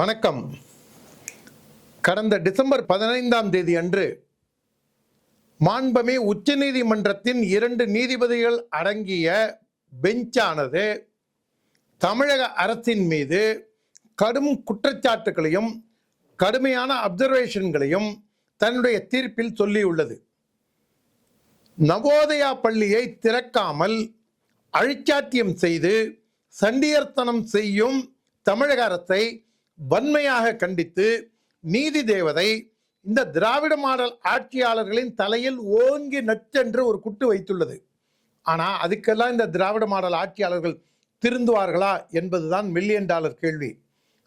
வணக்கம். கடந்த டிசம்பர் பதினைந்தாம் தேதி அன்று மாண்பமே உச்சநீதிமன்றத்தின் இரண்டு நீதிபதிகள் அடங்கிய பெஞ்சானது தமிழக அரசின் மீது கடும் குற்றச்சாட்டுகளையும் கடுமையான அப்சர்வேஷன்களையும் தன்னுடைய தீர்ப்பில் சொல்லியுள்ளது. நவோதயா பள்ளியை திறக்காமல் அழிச்சாட்டியம் செய்து சண்டியர்த்தனம் செய்யும் தமிழக அரசை வன்மையாக கண்டித்து நீதி தேவதை இந்த திராவிட மாடல் ஆட்சியாளர்களின் தலையில் ஓங்கி நச்சென்று ஒரு குட்டு வைத்துள்ளது. ஆனால் அதுக்கெல்லாம் இந்த திராவிட மாடல் ஆட்சியாளர்கள் திருந்துவார்களா என்பதுதான் மில்லியன் டாலர் கேள்வி.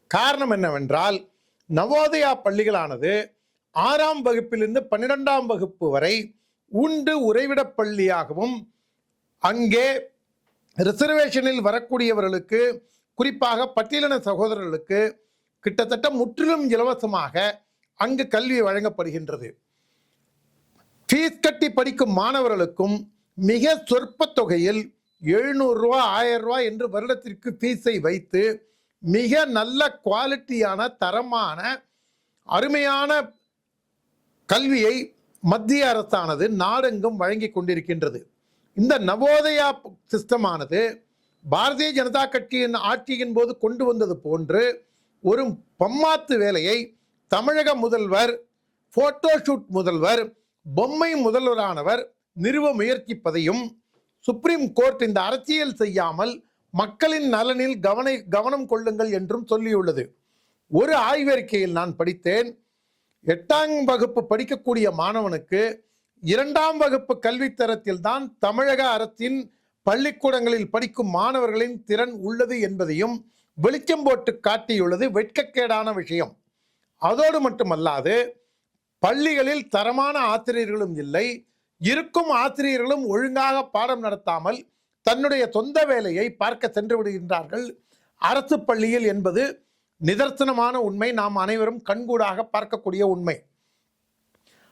காரணம் என்னவென்றால் நவோதயா பள்ளிகளானது ஆறாம் வகுப்பிலிருந்து பன்னிரெண்டாம் வகுப்பு வரை உண்டு உறைவிடப் பள்ளியாகவும் அங்கே ரிசர்வேஷனில் வரக்கூடியவர்களுக்கு குறிப்பாக பட்டியலின சகோதரர்களுக்கு கிட்டத்தட்ட முற்றிலும் இலவசமாக அங்கு கல்வி வழங்கப்படுகின்றது. ஃபீஸ் கட்டி படிக்கும் மாணவர்களுக்கும் மிக சொற்ப தொகையில் எழுநூறுரூவா ஆயிரம் ரூபாய் என்று வருடத்திற்கு ஃபீஸை வைத்து மிக நல்ல குவாலிட்டியான தரமான அருமையான கல்வியை மத்திய அரசானது நாடெங்கும் வழங்கி கொண்டிருக்கின்றது. இந்த நவோதயா சிஸ்டமானது பாரதிய ஜனதா கட்சியின் ஆட்சியின் போது கொண்டு வந்தது போன்று ஒரு பம்மாத்து வேலையை தமிழக முதல்வர் போட்டோஷூட் முதல்வர் பொம்மை முதல்வரானவர் நிறுவ முயற்சிப்பதையும் சுப்ரீம் கோர்ட் இந்த அரசியல் செய்யாமல் மக்களின் நலனில் கவன கவனம் கொள்ளுங்கள் என்றும் சொல்லியுள்ளது. ஒரு ஆய்வறிக்கையில் நான் படித்தேன் எட்டாம் வகுப்பு படிக்கக்கூடிய மாணவனுக்கு இரண்டாம் வகுப்பு கல்வித்தரத்தில் தான் தமிழக அரசின் பள்ளிக்கூடங்களில் படிக்கும் மாணவர்களின் திறன் உள்ளது என்பதையும் வெளிச்சம் போட்டு காட்டியுள்ளது வெட்கக்கேடான விஷயம். அதோடு மட்டுமல்லாது பள்ளிகளில் தரமான ஆசிரியர்களும் இல்லை. இருக்கும் ஆசிரியர்களும் ஒழுங்காக பாடம் நடத்தாமல் தன்னுடைய சொந்த வேலையை பார்க்க சென்று விடுகின்றார்கள். அரசு பள்ளியில் என்பது நிதர்சனமான உண்மை. நாம் அனைவரும் கண்கூடாக பார்க்கக்கூடிய உண்மை.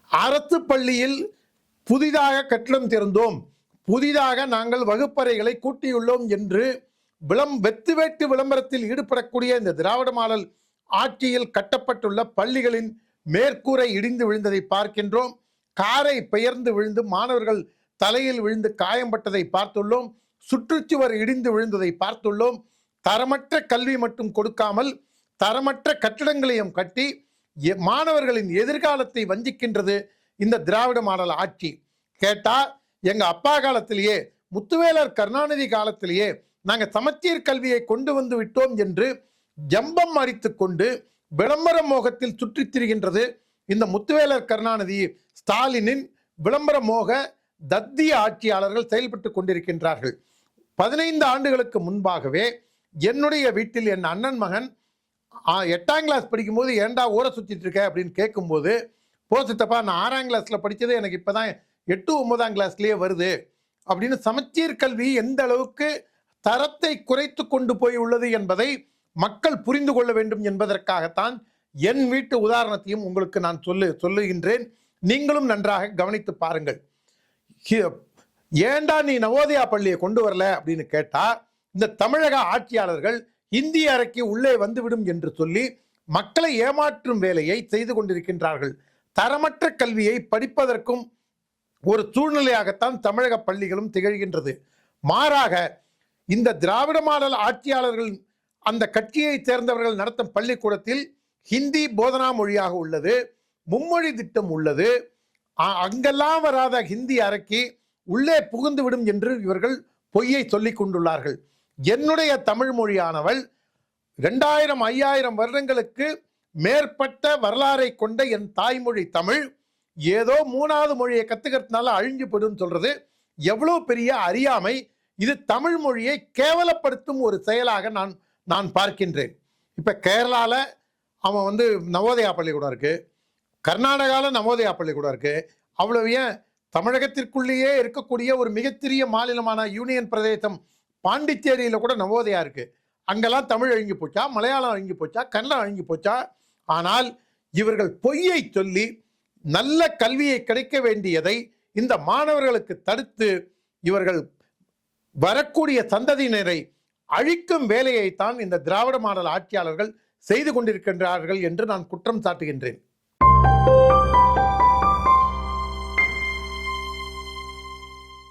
அரசு பள்ளியில் புதிதாக கட்டிடம் திறந்தோம் புதிதாக நாங்கள் வகுப்பறைகளை கூட்டியுள்ளோம் என்று விளம் வெத்து வேட்டு விளம்பரத்தில் ஈடுபடக்கூடிய இந்த திராவிட மாடல் ஆட்சியில் கட்டப்பட்டுள்ள பள்ளிகளின் மேற்கூரை இடிந்து விழுந்ததை பார்க்கின்றோம். காரை பெயர்ந்து விழுந்து மாணவர்கள் தலையில் விழுந்து காயம்பட்டதை பார்த்துள்ளோம். சுற்றுச்சுவர் இடிந்து விழுந்ததை பார்த்துள்ளோம். தரமற்ற கல்வி மட்டும் கொடுக்காமல் தரமற்ற கட்டிடங்களையும் கட்டி எ- மாணவர்களின் எதிர்காலத்தை வஞ்சிக்கின்றது இந்த திராவிட மாடல் ஆட்சி. கேட்டா எங்க அப்பா காலத்திலேயே முத்துவேலர் கருணாநிதி காலத்திலேயே நாங்கள் சமச்சீர் கல்வியை கொண்டு வந்து விட்டோம் என்று ஜம்பம் அரித்து கொண்டு விளம்பர மோகத்தில் சுற்றித் திரிகின்றது இந்த முத்துவேலர் கருணாநிதி ஸ்டாலினின் விளம்பர மோக தத்திய ஆட்சியாளர்கள் செயல்பட்டு கொண்டிருக்கின்றார்கள். பதினைந்து ஆண்டுகளுக்கு முன்பாகவே என்னுடைய வீட்டில் என் அண்ணன் மகன் எட்டாம் கிளாஸ் படிக்கும்போது ஏன்டா ஊரை சுற்றிட்டு இருக்க அப்படின்னு கேட்கும்போது போ சித்தப்பா நான் ஆறாம் கிளாஸில் படித்தது எனக்கு இப்பதான் எட்டு ஒன்பதாம் கிளாஸ்லேயே வருது. அப்படின்னு சமச்சீர் கல்வி எந்த அளவுக்கு தரத்தை குறைத்து கொண்டு போய் உள்ளது என்பதை மக்கள் புரிந்து கொள்ள வேண்டும் என்பதற்காகத்தான் என் வீட்டு உதாரணத்தையும் உங்களுக்கு நான் சொல்லு சொல்லுகின்றேன். நீங்களும் நன்றாக கவனித்து பாருங்கள். ஏண்டா ஏன்டா நீ நவோதயா பள்ளியை கொண்டு வரல அப்படின்னு கேட்டா இந்த தமிழக ஆட்சியாளர்கள் இந்திய அறைக்கு உள்ளே வந்துவிடும் என்று சொல்லி மக்களை ஏமாற்றும் வேலையை செய்து கொண்டிருக்கின்றார்கள். தரமற்ற கல்வியை படிப்பதற்கும் ஒரு சூழ்நிலையாகத்தான் தமிழக பள்ளிகளும் திகழ்கின்றது. மாறாக இந்த திராவிட மாடல் ஆட்சியாளர்கள் அந்த கட்சியை சேர்ந்தவர்கள் நடத்தும் பள்ளிக்கூடத்தில் ஹிந்தி போதனா மொழியாக உள்ளது மும்மொழி திட்டம் உள்ளது. அங்கெல்லாம் வராத ஹிந்தி அரக்கி உள்ளே புகுந்து விடும் என்று இவர்கள் பொய்யை சொல்லிக் கொண்டுள்ளார்கள். என்னுடைய தமிழ் மொழியானவள் ரெண்டாயிரம் ஐயாயிரம் வருடங்களுக்கு மேற்பட்ட வரலாறை கொண்ட என் தாய்மொழி தமிழ். ஏதோ மூணாவது மொழியை கத்துக்கிறதுனால அழிஞ்சு போயிடும் சொல்றது எவ்வளவு பெரிய அறியாமை. இது தமிழ் மொழியை கேவலப்படுத்தும் ஒரு செயலாக நான் நான் பார்க்கின்றேன். இப்போ கேரளாவில் அவன் வந்து நவோதயா பள்ளிக்கூடம் இருக்குது கர்நாடகாவில் நவோதயா பள்ளிக்கூடம் இருக்குது அவ்வளவு ஏன்? தமிழகத்திற்குள்ளேயே இருக்கக்கூடிய ஒரு மிகச்சிறிய மாநிலமான யூனியன் பிரதேசம் பாண்டிச்சேரியில் கூட நவோதயா இருக்குது அங்கெல்லாம் தமிழ் அழிஞ்சு போச்சா? மலையாளம் அழிஞ்சு போச்சா? கன்னடம் அழிஞ்சு போச்சா? ஆனால் இவர்கள் பொய்யை சொல்லி நல்ல கல்வியை கிடைக்க வேண்டியதை இந்த மாணவர்களுக்கு தடுத்து இவர்கள் வரக்கூடிய சந்ததியினரை அழிக்கும் வேலையைத்தான் இந்த திராவிட மாடல் ஆட்சியாளர்கள் செய்து கொண்டிருக்கின்றார்கள் என்று நான் குற்றம் சாட்டுகின்றேன்.